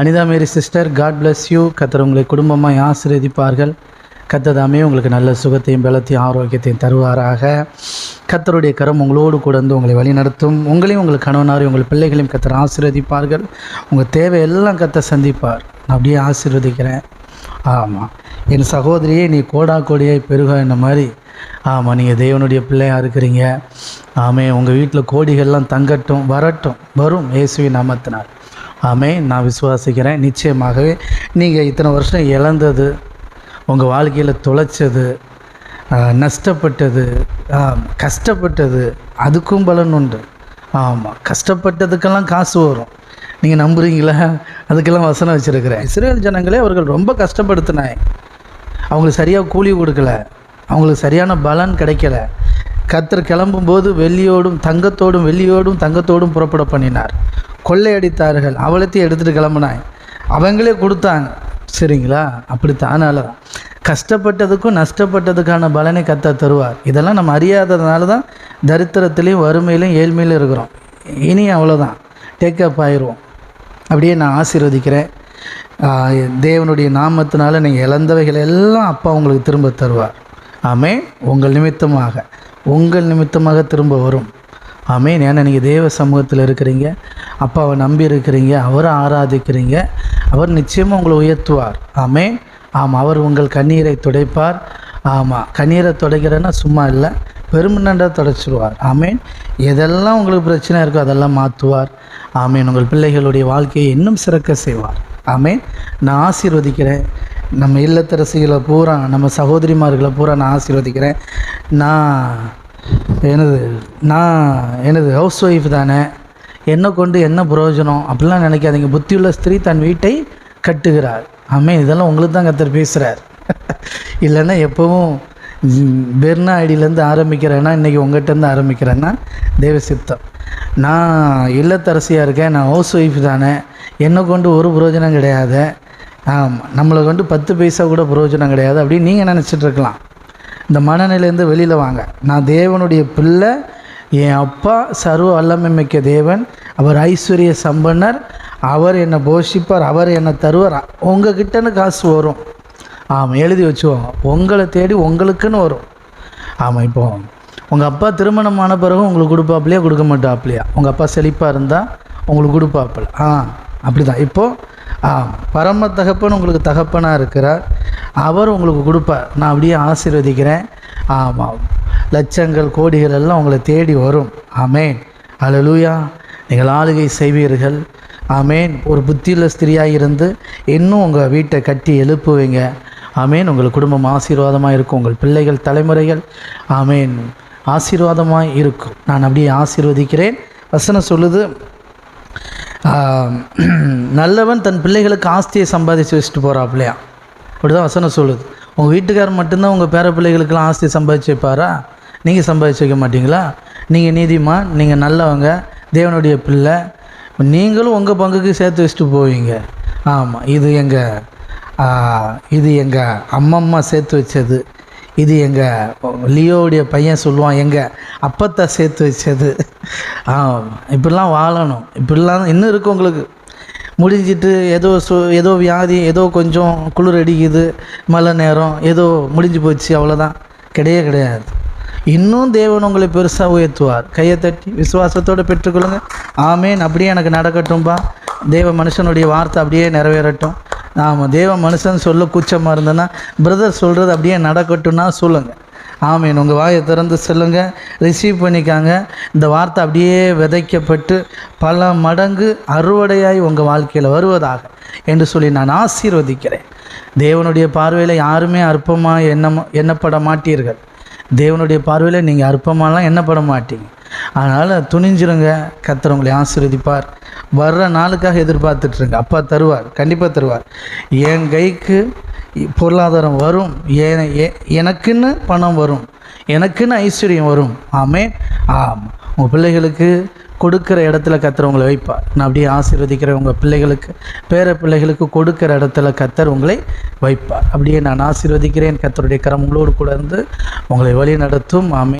Anitha Mary sister God bless you Qatar உங்களை குடும்பமாக ஆசீர்வதிப்பார்கள். கத்ததாமே உங்களுக்கு நல்ல சுகத்தையும் பலத்தையும் ஆரோக்கியத்தையும் தருவாராக. கத்தருடைய கரம் உங்களோடு கூட வந்து உங்களை வழிநடத்தும். உங்களையும் உங்கள் கணவனாரையும் உங்கள் பிள்ளைகளையும் கத்தர் ஆசீர்வதிப்பார்கள். உங்கள் தேவையெல்லாம் கத்த சந்திப்பார். நான் அப்படியே ஆசீர்வதிக்கிறேன். ஆமாம் என் சகோதரியே நீ கோடா கோடியை பெருக என்ன மாதிரி. ஆமாம் நீங்கள் தேவனுடைய பிள்ளையாக இருக்கிறீங்க. ஆமே உங்கள் வீட்டில் கோடிகள்லாம் தங்கட்டும் வரட்டும். வரும் இயேசுவின் நாமத்தினார் ஆமே நான் விசுவாசிக்கிறேன். நிச்சயமாகவே நீங்கள் இத்தனை வருஷம் இழந்தது உங்கள் வாழ்க்கையில் தொலைச்சது நஷ்டப்பட்டது கஷ்டப்பட்டது அதுக்கும் பலன் உண்டு. ஆமாம் கஷ்டப்பட்டதுக்கெல்லாம் காசு வரும். நீங்கள் நம்புறீங்களா? அதுக்கெல்லாம் வசனம் வச்சுருக்கிறேன். இஸ்ரேல் ஜனங்களே அவர்கள் ரொம்ப கஷ்டப்படுத்தினாய் அவங்களுக்கு சரியாக கூலி கொடுக்கல. அவங்களுக்கு சரியான பலன் கிடைக்கல. கத்தர் கிளம்பும்போது வெள்ளியோடும் தங்கத்தோடும் வெள்ளியோடும் தங்கத்தோடும் புறப்பட பண்ணினார். கொள்ளையடித்தார்கள். அவளத்தையும் எடுத்துகிட்டு கிளம்புனாய். அவங்களே கொடுத்தாங்க. சரிங்களா? அப்படித்தான் அதனால தான் கஷ்டப்பட்டதுக்கும் நஷ்டப்பட்டதுக்கான பலனை கத்த தருவார். இதெல்லாம் நம்ம அறியாததுனால தான் தரித்திரத்திலையும் வறுமையிலையும் ஏழ்மையிலும் இருக்கிறோம். இனி அவ்வளோதான் டேக்கப் ஆயிடுவோம். அப்படியே நான் ஆசீர்வதிக்கிறேன். தேவனுடைய நாமத்தினால நீங்கள் இழந்தவைகள் எல்லாம் அப்பா உங்களுக்கு திரும்ப தருவார். ஆமே உங்கள் நிமித்தமாக. உங்கள் நிமித்தமாக திரும்ப வரும். ஆமேன். ஏன்னா நீங்கள் தேவ சமூகத்தில் இருக்கிறீங்க. அப்பாவை நம்பி இருக்கிறீங்க. அவரை ஆராதிக்கிறீங்க. அவர் நிச்சயமாக உங்களை உயர்த்துவார். ஆமேன். ஆமாம் அவர் உங்கள் கண்ணீரை துடைப்பார். ஆமாம் கண்ணீரை துடைக்கிறேன்னா சும்மா இல்லை. பெருமனண்டாக துடைச்சிடுவார் ஆமேன். எதெல்லாம் உங்களுக்கு பிரச்சனை இருக்கோ அதெல்லாம் மாற்றுவார் ஆமேன். உங்கள் பிள்ளைகளுடைய வாழ்க்கையை இன்னும் சிறக்க செய்வார். ஆமேன். நான் ஆசீர்வதிக்கிறேன். நம்ம இல்லத்தரசிகளை பூரா நம்ம சகோதரிமார்களை பூரா நான் ஆசீர்வதிக்கிறேன். நான் எனது நான் எனது ஹவுஸ் ஒய்ஃப் தானே. என்னை கொண்டு என்ன பிரயோஜனம்? அப்படிலாம் நினைக்காதீங்க. புத்தியுள்ள ஸ்திரீ தன் வீட்டை கட்டுகிறார். ஆமே இதெல்லாம் உங்களுக்கு தான் கத்தர் பேசுகிறார் இல்லைன்னா எப்போவும் பெர்னா ஐடியிலேருந்து ஆரம்பிக்கிறேன்னா இன்றைக்கி உங்கள்கிட்டருந்து ஆரம்பிக்கிறேன்னா தேவ சித்தம். நான் இல்லத்தரசியாக இருக்கேன். நான் ஹவுஸ் ஒய்ஃப் தானே. என்னை கொண்டு ஒரு பிரயோஜனம் கிடையாது. ஆமாம் நம்மளை கொண்டு பத்து பைசா கூட பிரயோஜனம் கிடையாது அப்படின்னு நீங்கள் நினச்சிட்டு இருக்கலாம். இந்த மனநிலையிலேருந்து வெளியில் வாங்க. நான் தேவனுடைய பிள்ளை என் அப்பா சர்வ வல்லமை மிக்க தேவன் அவர் ஐஸ்வர்ய சம்பன்னர் அவர் என்னை போஷிப்பார் அவர் என்னை தருவார். உங்ககிட்டன்னு காசு வரும். ஆமாம் எழுதி வச்சுக்கோங்க. உங்களை தேடி உங்களுக்குன்னு வரும். ஆமாம் இப்போ உங்கள் அப்பா திருமணம் ஆன பிறகு உங்களுக்கு கொடுப்பாப்லையா கொடுக்க மாட்டாப்லையா உங்கள் அப்பா செழிப்பாக இருந்தால் உங்களுக்கு கொடுப்பாப்பில் ஆ அப்படி தான் இப்போது ஆ பரம தகப்பன் உங்களுக்கு தகப்பனாக இருக்கிறார். அவர் உங்களுக்கு கொடுப்பார். நான் அப்படியே ஆசீர்வதிக்கிறேன். ஆமாம் லட்சங்கள் கோடிகள் எல்லாம் உங்களை தேடி வரும். ஆமேன். அலலூயா நீங்கள் ஆளுகை செய்வீர்கள். ஆமேன். ஒரு புத்தியுள்ள ஸ்திரியாக இருந்து இன்னும் உங்கள் வீட்டை கட்டி எழுப்புவீங்க. ஆமேன். உங்கள் குடும்பம் ஆசீர்வாதமாக இருக்கும். உங்கள் பிள்ளைகள் தலைமுறைகள் ஆமேன் ஆசீர்வாதமாக இருக்கும். நான் அப்படியே ஆசீர்வதிக்கிறேன். வசனம் சொல்லுது நல்லவன் தன் பிள்ளைகளுக்கு ஆஸ்தியை சம்பாதிச்சு வச்சுட்டு போகிறாப்லையா அப்படிதான் வசனம் சொல்லுது. உங்கள் வீட்டுக்காரர் மட்டும்தான் உங்கள் பேர பிள்ளைகளுக்கெல்லாம் ஆஸ்தி சம்பாதிச்சு வைப்பாரா? நீங்கள் சம்பாதிச்சு வைக்க மாட்டீங்களா? நீங்கள் நீதிமான் நீங்கள் நல்லவங்க தேவனுடைய பிள்ளை. நீங்களும் உங்கள் பங்குக்கு சேர்த்து வச்சுட்டு போவீங்க. ஆமாம் இது எங்கள் இது எங்கள் அம்மம்மா சேர்த்து வச்சது. இது எங்கள் லியோவுடைய பையன் சொல்லுவான் எங்கள் அப்பத்தை சேர்த்து வச்சது. ஆ இப்படிலாம் வாழணும். இப்படிலாம் இன்னும் இருக்கும் உங்களுக்கு. முடிஞ்சிட்டு ஏதோ சு ஏதோ வியாதி ஏதோ கொஞ்சம் குளிர் அடிக்குது மழை நேரம் ஏதோ முடிஞ்சு போச்சு அவ்வளோதான் கிடையவே கிடையாது. இன்னும் தேவன் உங்களை பெருசாக உயர்த்துவார். கையை தட்டி விசுவாசத்தோடு பெற்றுக்கொள்ளுங்க. ஆமேன். அப்படியே எனக்கு நடக்கட்டும்பா. தேவ மனுஷனுடைய வார்த்தை அப்படியே நிறைவேறட்டும். ஆமாம் தேவ மனுஷன் சொல்ல கூச்சமாக இருந்ததுன்னா பிரதர் சொல்கிறது அப்படியே நடக்கட்டும்னா சொல்லுங்கள் ஆமீன். உங்கள் வாயை திறந்து சொல்லுங்கள் ரிசீவ் பண்ணிக்காங்க. இந்த வார்த்தை அப்படியே விதைக்கப்பட்டு பல மடங்கு அறுவடையாய் உங்கள் வாழ்க்கையில் வருவதாக என்று சொல்லி நான் ஆசீர்வதிக்கிறேன். தேவனுடைய பார்வையில் யாருமே அற்பமாக எண்ணம் எண்ணப்பட மாட்டீர்கள். தேவனுடைய பார்வையில் நீங்கள் அற்பமாலாம் எண்ணப்பட மாட்டீங்க. அதனால் துணிஞ்சிருங்க. கத்துறவங்களை ஆசீர்வதிப்பார். வர்ற நாளுக்காக எதிர்பார்த்துட்ருங்க. அப்பா தருவார் கண்டிப்பாக தருவார். என் கைக்கு பொருளாதாரம் வரும் எனக்குன்னு பணம் வரும் எனக்குன்னு ஐஸ்வர்யம் வரும். ஆமே ஆம். உங்கள் பிள்ளைகளுக்கு கொடுக்குற இடத்துல கத்தர் உங்களை வைப்பார். நான் அப்படியே ஆசீர்வதிக்கிற உங்கள் பிள்ளைகளுக்கு. பேர பிள்ளைகளுக்கு கொடுக்குற இடத்துல கத்தர் உங்களை வைப்பார். அப்படியே நான் ஆசீர்வதிக்கிறேன். கத்தருடைய கரம் உங்களோடு கூட இருந்து உங்களை வழி நடத்தும் ஆமே